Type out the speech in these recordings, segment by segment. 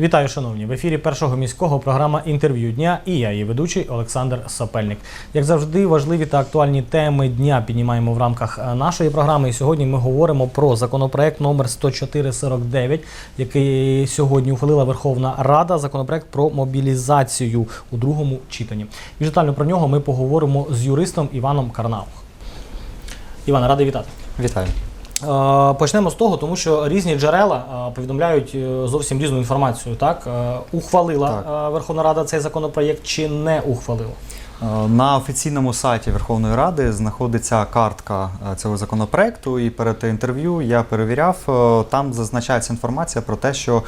Вітаю, шановні! В ефірі першого міського програма інтерв'ю дня і я, її ведучий Олександр Сапельник. Як завжди, важливі та актуальні теми дня піднімаємо в рамках е, нашої програми. І сьогодні ми говоримо про законопроект номер 10449, який сьогодні ухвалила Верховна Рада. Законопроект про мобілізацію у другому читанні. Більш детально про нього ми поговоримо з юристом Іваном Карнаух. Іван, радий вітати. Вітаю. Почнемо з того, тому що різні джерела повідомляють е, зовсім різну інформацію. Так Е, ухвалила Так. е, Верховна Рада цей законопроєкт чи не ухвалила? Е, На офіційному сайті Верховної Ради знаходиться картка е, цього законопроекту, і перед інтерв'ю я перевіряв. е, Там зазначається інформація про те, що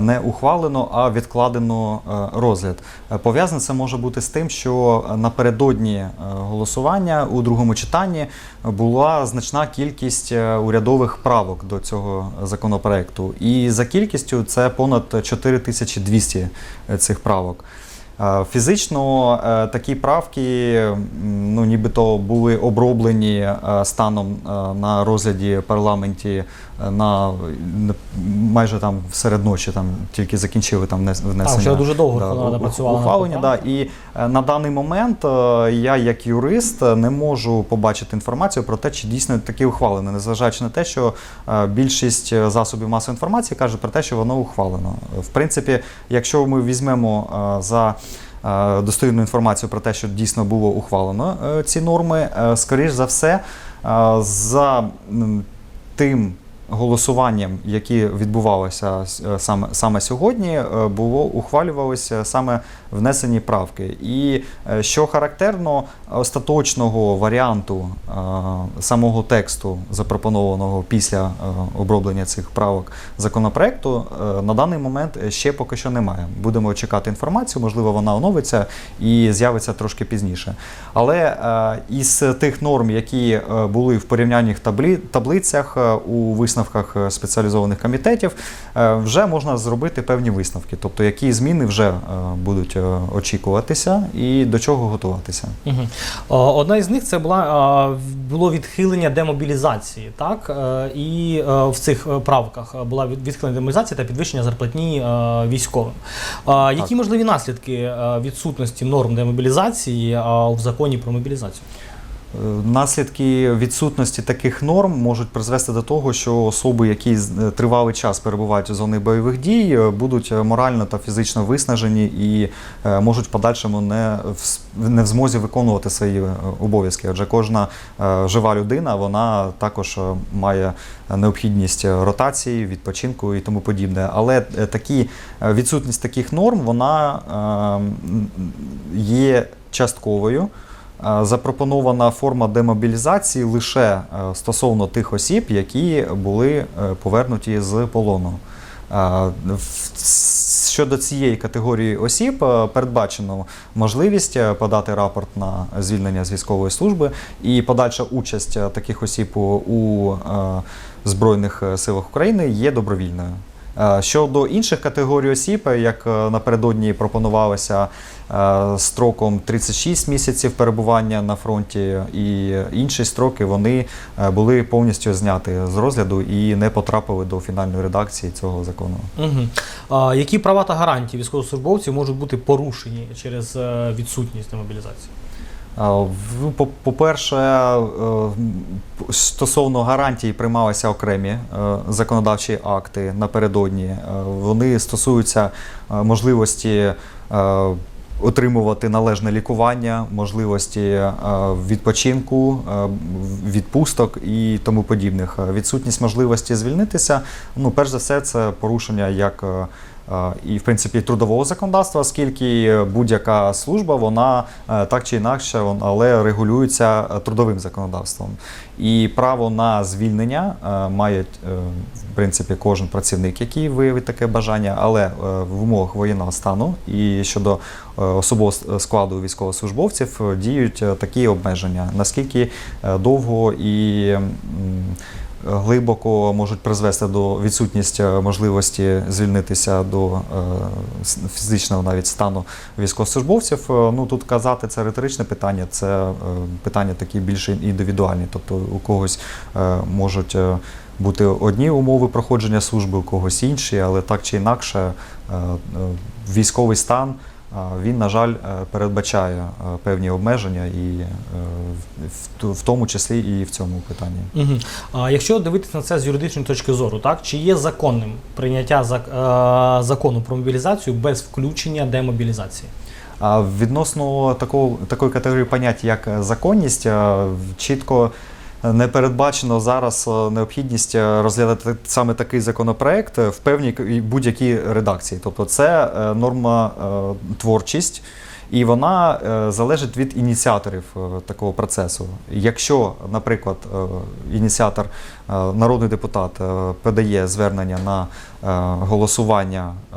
не ухвалено, а відкладено розгляд. Пов'язане це може бути з тим, що напередодні голосування у другому читанні була значна кількість урядових правок до цього законопроекту. І за кількістю це понад 4200 цих правок. Фізично е, такі правки ну, нібито були оброблені е, станом е, на розгляді парламенті на майже там серед ночі, там тільки закінчили там внес- внесення. вчора дуже довго да, Рада працювала ухвалення. Да, і на даний момент я, як юрист, не можу побачити інформацію про те, чи дійсно таке ухвалено, незважаючи на те, що більшість засобів масової інформації каже про те, що воно ухвалено. В принципі, якщо ми візьмемо за достовірну інформацію про те, що дійсно було ухвалено е, ці норми, е, скоріш за все, е, за тим. Голосуванням, яке відбувалося е, саме, саме сьогодні, е, було ухвалювалися саме внесені правки. І е, що характерно, остаточного варіанту самого тексту, запропонованого після оброблення цих правок законопроекту, на даний момент ще поки що немає. Будемо чекати інформацію, можливо, вона оновиться і з'явиться трошки пізніше. Але із тих норм, які були в порівнянних таблицях у висновках е, спеціалізованих комітетів, е, вже можна зробити певні висновки, тобто які зміни вже е, будуть очікуватися і до чого готуватися. Угу. Одна із них це була було відхилення демобілізації, так і в цих правках була відхилення демобілізації та підвищення зарплатні військовим. Які можливі наслідки відсутності норм демобілізації в законі про мобілізацію? Наслідки відсутності таких норм можуть призвести до того, що особи, які е, тривалий час перебувають у зоні бойових дій, е, будуть е, морально та фізично виснажені і можуть в подальшому не в, не в змозі виконувати свої обов'язки. Адже кожна жива людина вона також має необхідність ротації, відпочинку і тому подібне. Але такі відсутність таких норм вона є частковою. Е, Запропонована форма демобілізації лише е, стосовно тих осіб, які були е, повернуті з полону. Щодо цієї категорії осіб передбачено можливість подати рапорт на звільнення з військової служби і подальша участь таких осіб у- Збройних силах України є добровільною. Е, Щодо інших категорій осіб, е, як е, напередодні пропонувалося строком 36 місяців перебування на фронті, і інші строки вони були повністю зняті з розгляду і не потрапили до фінальної редакції цього закону. Угу. Які права та гарантії військовослужбовців можуть бути порушені через відсутність демобілізації? В- по- По-перше, е, стосовно гарантій приймалися окремі е, законодавчі акти напередодні. Е, Вони стосуються е, можливості е, отримувати належне лікування, можливості е, відпочинку, е, відпусток і тому подібних. Е, Відсутність можливості звільнитися, ну, перш за все, це порушення як е, е, і, в принципі, трудового законодавства, оскільки будь-яка служба, вона е, так чи інакше, але регулюється е, трудовим законодавством. І право на звільнення е, має, в принципі, кожен працівник, який виявить таке бажання, але в умовах воєнного стану і щодо особового складу військовослужбовців діють такі обмеження. Наскільки довго і глибоко можуть призвести до відсутності можливості звільнитися до е, фізичного навіть стану військовослужбовців. Е, Ну тут казати це риторичне питання, це е, питання такі більш індивідуальні. Тобто у когось можуть бути одні умови проходження служби, у когось інші, але так чи інакше, військовий стан. Він, на жаль, е, передбачає е, певні обмеження, і е, в- тому числі і в цьому питанні. Угу. А якщо дивитися на це з юридичної точки зору, так чи є законним прийняття закону про мобілізацію без включення демобілізації? А відносно такого, такої категорії понять, як законність, чітко не передбачено зараз е, необхідність е, розглядати саме такий законопроект е, в певній будь-якій редакції. Тобто це норма творчість. І вона залежить від ініціаторів такого процесу. Якщо, наприклад, ініціатор, народний депутат е, подає звернення на е, голосування е,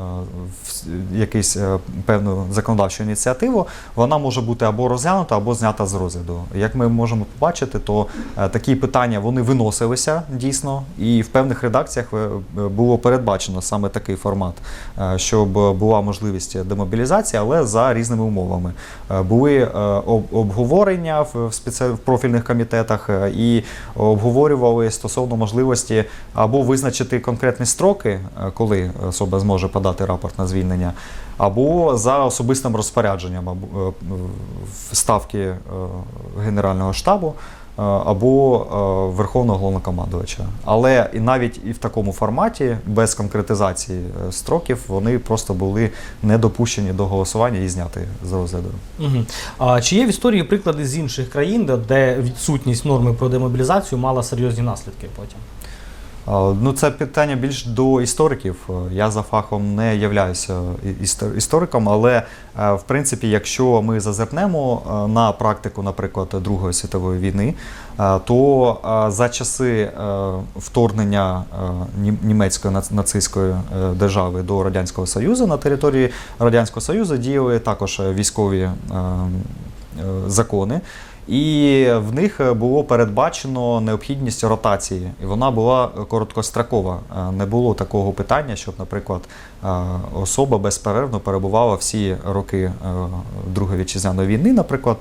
в е, певну законодавчу ініціативу, вона може бути або розглянута, або знята з розгляду. Як ми можемо побачити, то е, такі питання вони виносилися дійсно, і в певних редакціях е, було передбачено саме такий формат, е, щоб була можливість демобілізації, але за різними умовами. Е, Були е, обговорення в профільних комітетах е, і обговорювали стосовно можливості або визначити конкретні строки, е, коли особа зможе подати рапорт на звільнення, або за особистим розпорядженням е, ставки е, Генерального штабу. Е, Або е, Верховного головнокомандувача. Але і навіть і в такому форматі, без конкретизації е, строків, вони просто були не допущені до голосування і зняти з розгляду. Угу. А чи є в історії приклади з інших країн, де відсутність норми про демобілізацію мала серйозні наслідки потім? А, Ну, це питання більш до істориків. Е, Я за фахом не являюся істориком, але е, в принципі, якщо ми зазирнемо е, на практику, наприклад, Другої світової війни, е, то е, за часи е, вторгнення е, німецької нац- нацистської е, держави до Радянського Союзу на території Радянського Союзу діяли також е, військові е, е, закони. І в них е, було передбачено необхідність ротації, і вона була короткострокова. Е, Не було такого питання, щоб, наприклад, е, особа безперервно перебувала всі роки Другої вітчизняної війни, наприклад,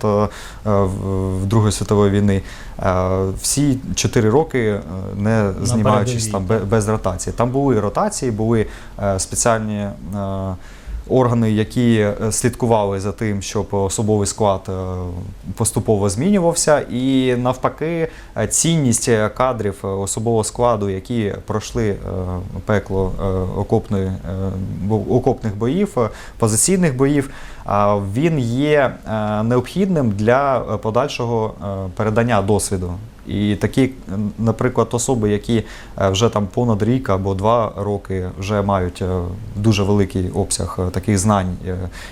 в- Другої світової війни, всі чотири роки не знімаючись там без ротації. Там були ротації, були спеціальні. Органи, які е, слідкували за тим, щоб особовий склад е, поступово змінювався, і навпаки, е, цінність кадрів особового складу, які пройшли пекло окопної, окопних боїв, позиційних боїв, він є необхідним для подальшого передання досвіду. І такі, наприклад, особи, які е, вже там понад рік або два роки вже мають е, дуже великий обсяг е, таких знань,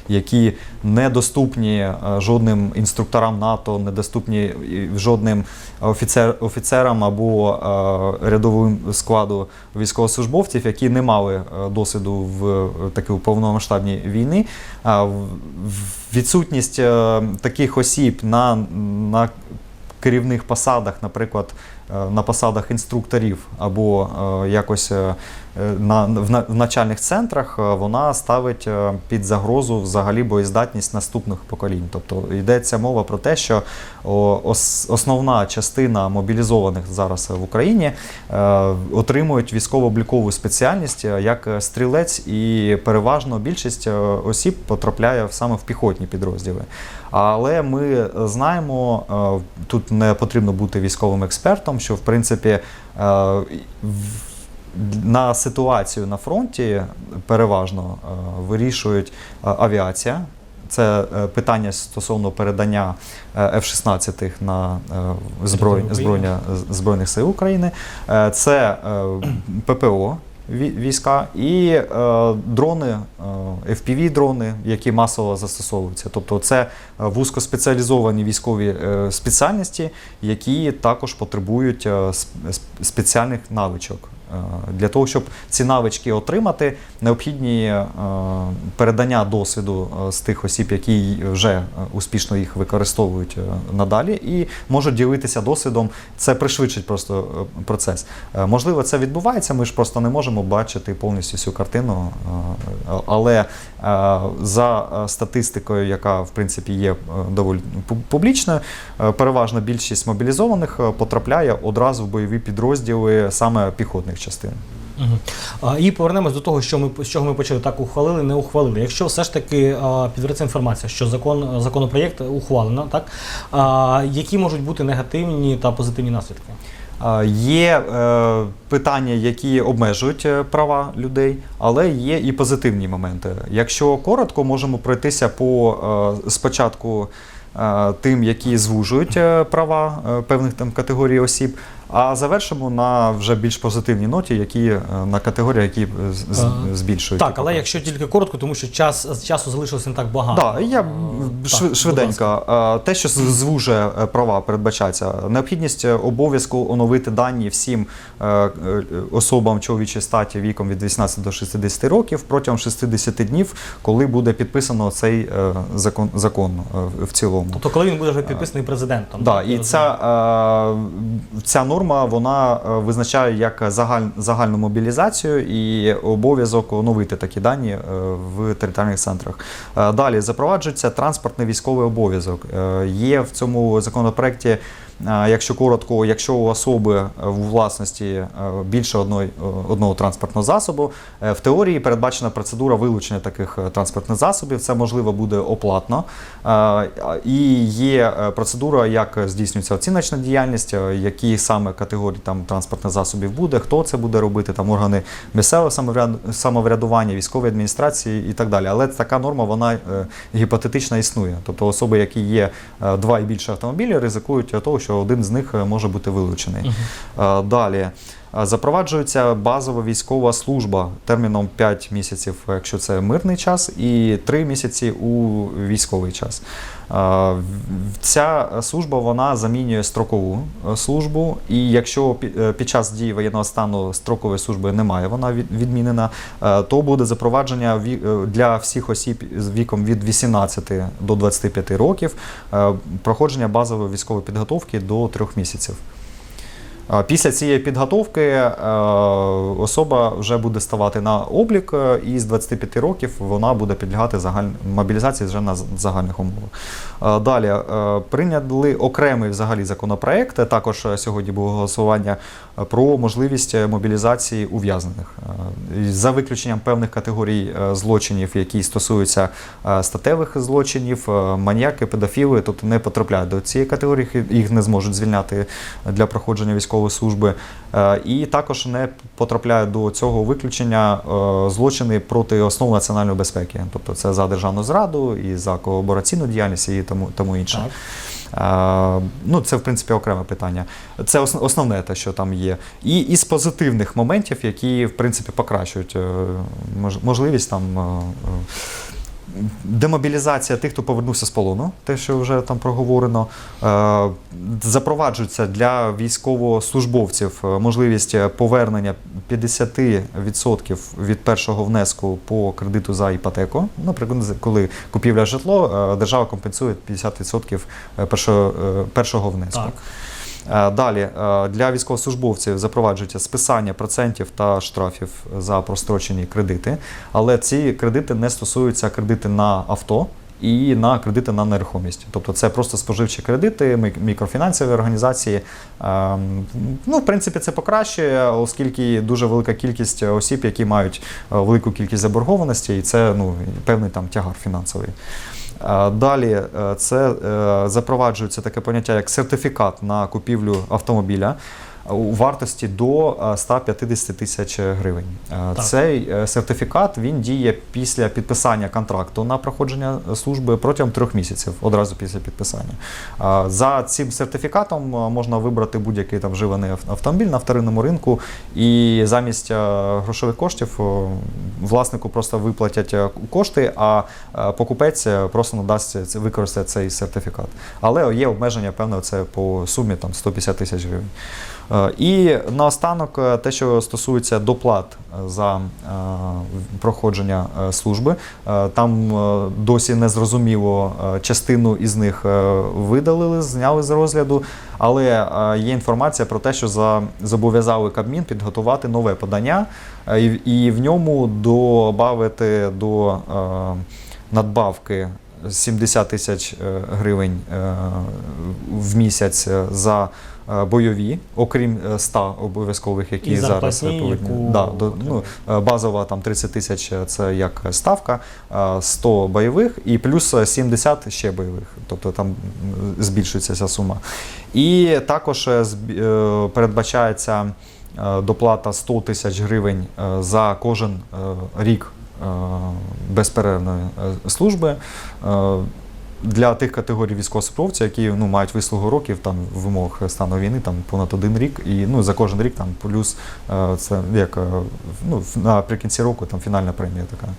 які недоступні жодним інструкторам НАТО, недоступні жодним офіцер, офіцерам або рядовим складу військовослужбовців, які не мали досвіду в такій повномасштабній війни. Відсутність таких осіб на, на керівних посадах, наприклад, на посадах інструкторів або е, якось е, е, на, в, на- в навчальних центрах, е, вона ставить е, під загрозу взагалі боєздатність наступних поколінь. Тобто йдеться мова про те, що ос, основна частина мобілізованих зараз в Україні е, отримують військово-облікову спеціальність е, як е, стрілець, і переважно більшість е, осіб потрапляє саме в піхотні підрозділи. Але ми знаємо, е, тут не потрібно бути військовим експертом, що в принципі е, на ситуацію на фронті переважно е, вирішують е, авіація. Це питання стосовно передання е, F-16 на е, зброй, збройня, Збройних сил України. Це ППО війська і е, дрони, е, FPV-дрони, які масово застосовуються. Тобто це е, вузькоспеціалізовані військові е, спеціальності, які також потребують е, сп- сп- спеціальних навичок. Для того, щоб ці навички отримати, необхідні е, передання досвіду е, з тих осіб, які вже е, успішно їх використовують е, надалі, і можуть ділитися досвідом. Це пришвидшить просто е, процес. Е, Можливо, це відбувається. Ми ж просто не можемо бачити повністю всю картину. е, Але е, за е, статистикою, яка в принципі є е, доволі публічною, е, переважна більшість мобілізованих е, потрапляє одразу в бойові підрозділи саме піхотних частин. І повернемось до того, що ми з чого ми почали. Так ухвалили, не ухвалили. Якщо все ж таки а, інформація, що закон законопроєкт ухвалено, так а, які можуть бути негативні та позитивні наслідки? Є е, питання, які обмежують е, права людей, але є і позитивні моменти. Якщо коротко, можемо пройтися по е, спочатку е, тим, які звужують е, права е, певних там категорій осіб, а завершимо на вже більш позитивній ноті, які е, на категорії, які е, Е, збільшують. Так, але якщо тільки коротко, тому що час часу залишилося не так багато. Так, я так, швиденько. Те, що звужує права, передбачається необхідність обов'язку оновити дані всім особам чоловічої статі віком від 18 до 60 років протягом 60 днів, коли буде підписано цей закон, закон в цілому. Тобто, коли він буде вже підписаний президентом. Да, так, і ця, ця норма вона е, визначає як загаль, загальну мобілізацію і обов'язок оновити такі дані е, в територіальних центрах. Е, Далі запроваджується транспортний військовий обов'язок. Є в цьому законопроекті. Е, Якщо коротко, якщо у особи е, в власності е, більше одної, е, одного транспортного засобу, е, в теорії передбачена процедура вилучення таких е, транспортних засобів. Це можливо буде оплатно. Е, І є е, процедура, як здійснюється оціночна діяльність, е, які саме категорії там транспортних засобів буде, хто це буде робити, там органи місцевого самоврядування, військової адміністрації і так далі. Але така норма вона е, гіпотетично існує. Тобто особи, які є е, два і більше автомобілів, ризикують того, що один з них е, може бути вилучений. Е, Далі. Запроваджується базова військова служба терміном 5 місяців, якщо це мирний час, і 3 місяці у військовий час. Ця служба вона замінює строкову е, службу, і якщо е, під час дії воєнного стану строкової служби немає, вона відмінена, е, то буде запровадження для всіх осіб з віком від 18 до 25 років проходження базової військової підготовки до 3 місяців. Після цієї підготовки е, особа вже буде ставати на облік, е, і з 25 років вона буде підлягати мобілізації вже на загальних умовах. Е, Далі прийняли окремий взагалі законопроект. Також сьогодні було голосування про можливість мобілізації ув'язнених за виключенням певних категорій злочинів, які стосуються статевих злочинів, маніяки, педофіли, тобто не потрапляють до цієї категорії, їх не зможуть звільняти для проходження військової служби. Е, І також не потрапляють до цього виключення е, злочини проти основ національної безпеки, тобто це за державну зраду і за колабораційну діяльність і тому, тому інше. Так. Е, Ну, це в принципі окреме питання. Це основне те, що там є. І із позитивних моментів, які в принципі покращують можливість там. Е, е, Демобілізація тих, хто повернувся з полону, те, що вже там проговорено, Е, запроваджується для військовослужбовців е, можливість повернення 50% від першого внеску по кредиту за іпотеку. Наприклад, коли купівля житло, е, держава компенсує 50% першого, е, першого внеску. Так. Е, Далі е, для військовослужбовців запроваджується списання процентів та штрафів за прострочені кредити, але ці кредити не стосуються кредити на авто. І на кредити на нерухомість, тобто це просто споживчі кредити, мік- мікрофінансові організації. Ем, Ну, в принципі, це покращує, оскільки дуже велика кількість осіб, які мають е, велику кількість заборгованості, і це ну певний там тягар фінансовий. Е, Далі е, це е, запроваджується таке поняття як сертифікат на купівлю автомобіля у вартості до е, 150 тисяч гривень. Е, Так. Цей е, сертифікат він діє після підписання контракту на проходження служби протягом трьох місяців, одразу після підписання. Е, За цим сертифікатом е, можна вибрати будь-який там вживаний автомобіль на вторинному ринку, і замість е, грошових коштів е, власнику просто виплатять е, кошти, а е, покупець е, просто надасть використає цей сертифікат. Але є обмеження, певно, це по сумі там 150 тисяч гривень. Е, І наостанок, е, те, що стосується доплат е, за проходження служби, там досі не зрозуміло, е, частину із них видалили, зняли з розгляду, але є інформація про те, що за, зобов'язали Кабмін підготувати нове подання і, в ньому додати до надбавки 70 тисяч гривень в місяць за бойові, окрім е, 100 обов'язкових, які І зараз зарплатні, повинні. яку Да, до, ну, е, базова там 30 тисяч е, це як ставка, е, 100 бойових і плюс е, 70 ще бойових. Тобто там збільшується ця сума. І також е, е, передбачається е, доплата 100 тисяч гривень е, за кожен е, рік е, безперервної е, служби. Для тих категорій військовослужбовців, які ну, мають вислугу років там в умовах стану війни, там понад один рік, і ну за кожен рік там плюс е, це як е, ну наприкінці року там фінальна премія така.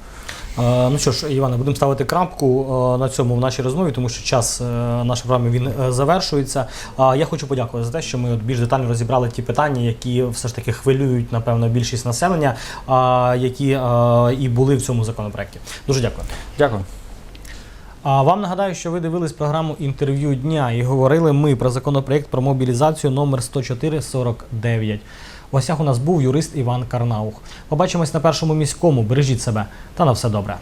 Е, Ну що ж, Іване, будемо ставити крапку на цьому в нашій розмові, тому що час нашої програми він завершується. А Я хочу подякувати за те, що ми от більш детально розібрали ті питання, які все ж таки хвилюють, напевно, більшість населення, які і були в цьому законопроекті. Дуже дякую. Дякую. А вам нагадаю, що ви дивились програму інтерв'ю дня і говорили ми про законопроект про мобілізацію номер 10449. В Осях у нас був юрист Іван Карнаух. Побачимось на першому міському. Бережіть себе та на все добре.